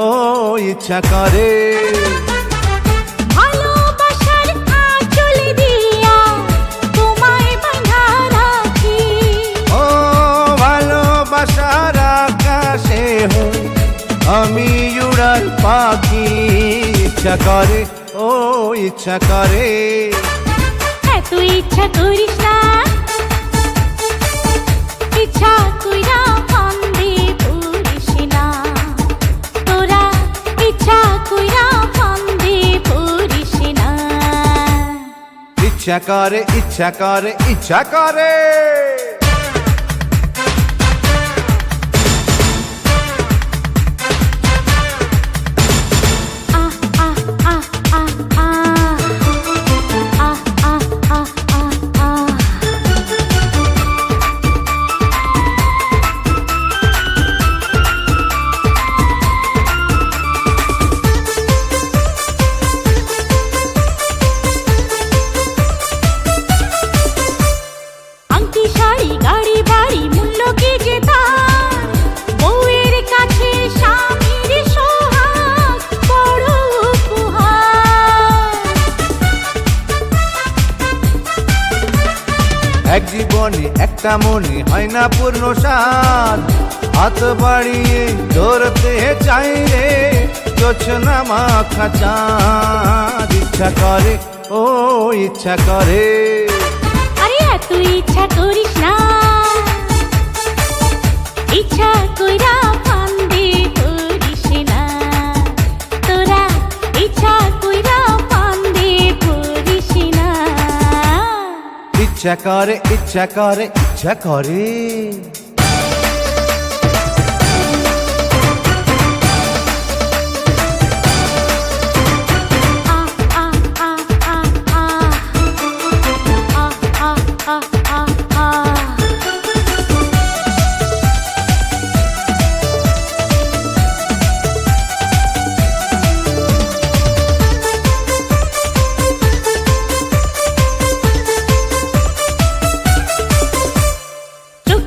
ও ইচ্ছা করে। আমি উড়াল পাখি ইচ্ছা করে ও ইচ্ছা করে। এত ইচ্ছা করিস না। ইচ্ছা ইচ্ছা করে ইচ্ছা করে ইচ্ছা করে। শাড়ি গাড়ি, বাড়ি, মূল্য কি যে তার? বউয়ের কাছে স্বামীর সোহাগ, বড় উপহার। এক জীবনে একটা মনে হয় না পূর্ণ সাত হাত বাড়িয়ে ধরতে চাই রে যোচনা মাখা চাঁদ। ইচ্ছা করে, ও ইচ্ছা করে। এত ইচ্ছা করিস না। ইচ্ছা কইরা ফান্দে করিস না। তোরা ইচ্ছা কইরা ফান্দে করিস না। ইচ্ছা করে ইচ্ছা করে ইচ্ছা করে।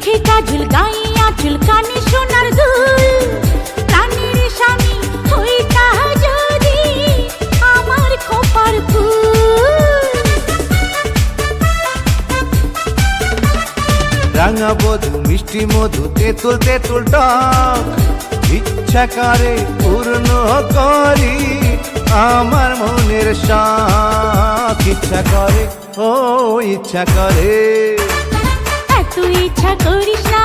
চোখে কাজল গাইয়া চুলকানি সোনার দুল। প্রাণের স্বামী হইতা যদি আমার খোপার ফুল। রাঙা বধু, মিষ্টি মধু, তেঁতুল তেঁতুল টক। ইচ্ছা করে পূর্ণ করি আমার মনের শখ ইচ্ছা করে, ও ইচ্ছা করে। এত ইচ্ছা করিস না।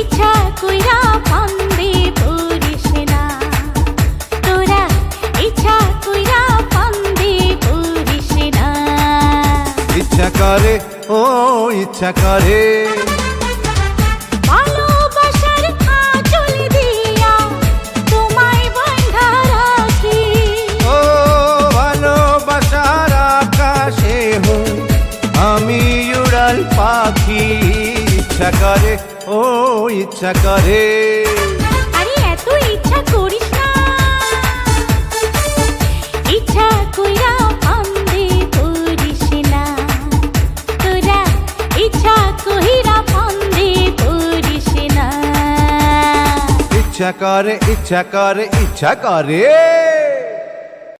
ইচ্ছা কইরা পান্দে পড়িস না। তোরা ইচ্ছা কইরা পান্দে পড়িস না। ইচ্ছা করে, ও ইচ্ছা করে। উড়াল পাখি ইচ্ছা করে ও ইচ্ছা করে। আরে এত ইচ্ছা করিস না। ইচ্ছা কইরা ফান্দে পড়িস না। তোরা ইচ্ছা কইরা না। ইচ্ছা করে ইচ্ছা করে ইচ্ছা করে।